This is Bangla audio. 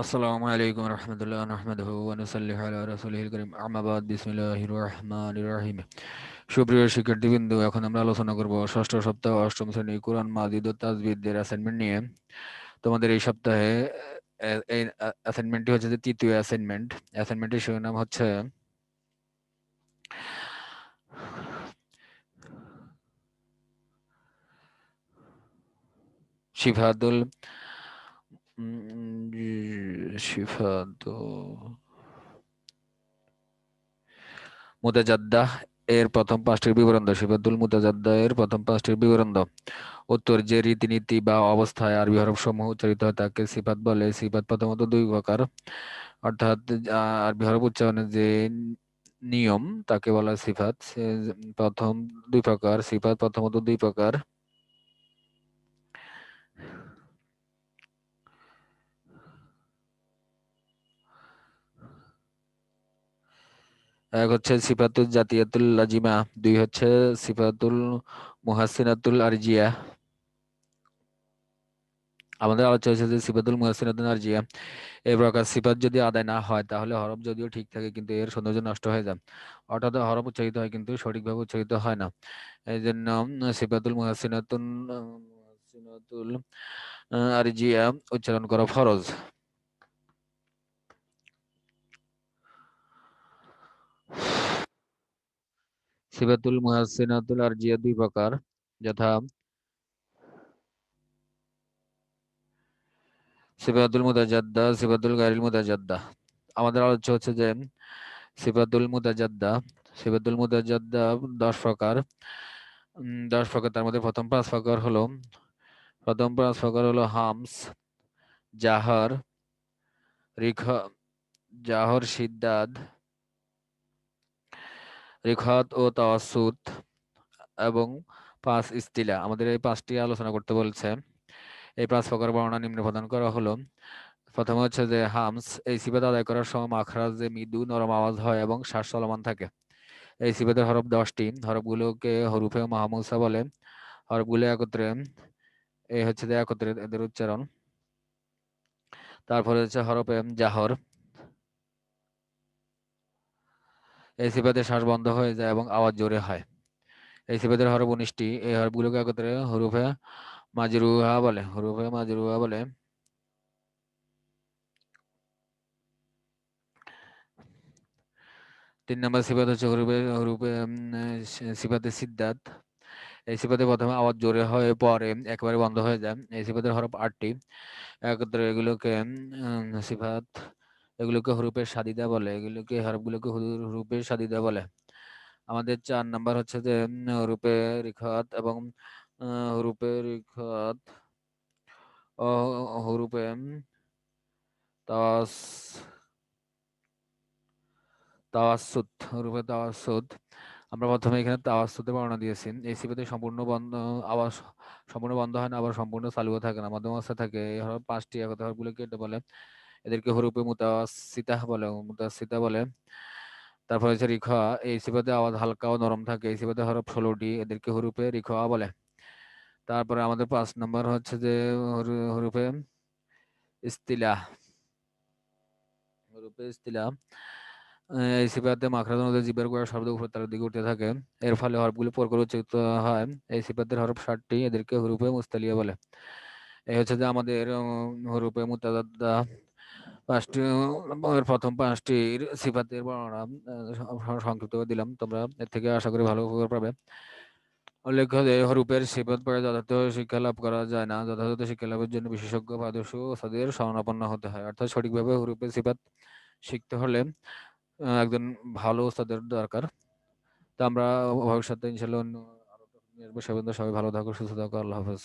আসসালামু আলাইকুম রহমতুল্লাহ, নহমাদহু ওয়ানুসাল্লি আলা কারীম। আম্মা বাদ, বিসমিল্লাহির রহমানির রহিম। সুপ্রিয় শিক্ষার্থীবৃন্দ, এখন আমরা আলোচনা করব ষষ্ঠ সপ্তাহ, অষ্টম শ্রেণি কোরআন মাজিদ ও তাজবিদের অ্যাসাইনমেন্ট নিয়ে। তোমাদের এই সপ্তাহে এই অ্যাসাইনমেন্টটি হচ্ছে যে তৃতীয় অ্যাসাইনমেন্ট অ্যাসাইনমেন্টের শিরোনাম হচ্ছে, শিফাতুল সিফাত মুতাজাদ্দাহ এর প্রথম পাঁচটির বিবরণ দাও সিফাতুল মুতাজাদ্দা এর প্রথম পাঁচটির বিবরণ দাও উত্তর যে রীতিনীতি বা অবস্থায় আরবি হরফ সমূহ উচ্চারিত হয় তাকে সিফাত বলে সিফাত প্রথমত দুই প্রকার অর্থাৎ আরবি হরফ উচ্চারণের যে নিয়ম তাকে বলা সিফাত প্রথম দুই প্রকার সিফাত প্রথমত দুই প্রকার এক হচ্ছে সিফাতুল জাতিয়াতুল লাজিমা দুই হচ্ছে সিফাতুল মুহাসিনাতুল আরজিয়া। আমাদের আলোচনা হয়েছে যে সিফাতুল মুহাসিনাতুল আরজিয়া এই প্রকার সিফাত যদি আদায় না হয়, তাহলে হরফ যদিও ঠিক থাকে, কিন্তু এর সৌন্দর্য নষ্ট হয়ে যায়। অর্থাৎ হরফ উচ্চারিত হয়, কিন্তু সঠিকভাবে উচ্চারিত হয় না। এই জন্য সিফাতুল মুহাসিনাতুল মুহাসিনাতুল আরজিয়া উচ্চারণ করা ফরজ। সিফাতুল মুহাসিনাতুল আরজিয়া দুই প্রকার, যথা সিফাতুল মুতাজাদ্দা, সিফাতুল গাইরুল মুতাজাদ্দা। আমাদের আলোচ্য হচ্ছে যে সিফাতুল মুতাজাদ্দা সিফাতুল মুতাজাদ্দা দশ প্রকার। দশ প্রকার, তার মধ্যে প্রথম পাঁচ প্রকার হলো, প্রথম পাঁচ প্রকার হলো হামস, জাহর, রিখ, জাহর সিদ্দাদ রেখাত ও তাওয়াসুত এবং পাঁচ ইস্তিলা। আমাদের এই পাঁচটি আলোচনা করতে বলছে। এই পাঁচ প্রকার বর্ণনা নিম্ন প্রদান করা হলো। প্রথমে হচ্ছে যে হামস, এই সিবাদ আদায় করার সময় মাখরাজে মৃদু নরম আওয়াজ হয় এবং শ্বাস চলমান থাকে। এই সিবাদের হরফ দশটি। হরফগুলোকে হরুফে মাহমুসা বলে। হরফগুলো একত্রে, এই হচ্ছে যে একত্রে এদের উচ্চারণ। তারপরে হচ্ছে হরফে জাহর। এই সিফাতে শ্বাস বন্ধ হয়ে যায় এবং আওয়াজ জোরে হয়। এই সিফাতের হরফ উনিশটি, এই হরফগুলোকে একত্রে হরুফে মাজরুহা বলে। হরুফে মাজরুহা বলে। তিন নম্বর সিফাত হচ্ছে হরুফে হরুফে সিফাতে সিদ্ধাত এই সিফাতে প্রথমে আওয়াজ জোরে হয়ে, পরে একেবারে বন্ধ হয়ে যায়। এই সিফাতের হরফ আটটি। একত্রে এগুলোকে সিফাত এগুলোকে হরুপের সাদিদা বলে, এগুলোকে হরফগুলোকে হরুপের সাদিদা বলে। আমাদের চার নাম্বার হচ্ছে যে হরুপে রিখাত এবং হরুপে রিখাত ও হরুপে তাওয়াস, তাওয়াসুদ, হরুপে তাওয়াসুদ। আমরা প্রথমে এখানে তাওয়াসুদে বর্ণনা দিয়েছি। এই সিপিতে সম্পূর্ণ বন্ধ আবার সম্পূর্ণ বন্ধ হয় না, আবার সম্পূর্ণ চালুও থাকে না মধ্যম থাকে, এই পাঁচটি একতা হরফগুলোকে এটা বলে। এদেরকে হরুপে মুতাসিতা বলে মুতাসিতা বলে। তারপর হচ্ছে রিখা এই সিফাতে আওয়াজ হালকা ও নরম থাকে, এই সিফাতে হরফ ষোলোটি এদেরকে হরুপে রিখা বলে। তারপরে আমাদের পাঁচ নম্বর হচ্ছে যে হরুপে ইস্তিলা হরুপে ইস্তিলা এই সিফাতে মাখরাজ মধ্যে জিবের গোড়া শব্দ উপর তার দিকে উঠতে থাকে। এর ফলে হরফগুলো পর করে উচ্চারিত হয়। এই সিফাতের হরফ ষাটটি, এদেরকে হরুপে মুস্তালিয়া বলে। এই হচ্ছে যে আমাদের হরুপে মুতাদাদ্দা পাঁচটি প্রথম পাঁচটির সিফাতের বর্ণনা সংক্ষিপ্ত দিলাম। তোমরা এর থেকে আশা করি ভালো উপকার পাবে। উল্লেখ্য যে হরুপের সিফাত পরে যথার্থ শিক্ষা লাভ করা যায় না। যথাযথ শিক্ষা লাভের জন্য বিশেষজ্ঞ আদর্শ ওস্তাদের শরণাপন্ন হতে হয়। অর্থাৎ সঠিকভাবে হরুপের সিফাত শিখতে হলে একজন ভালো ওস্তাদের দরকার। তা আমরা ভবিষ্যতে ইনশাল্লাহ অন্য আরও সবাই ভালো থাকো, সুস্থ থাকো। আল্লাহ হাফেজ।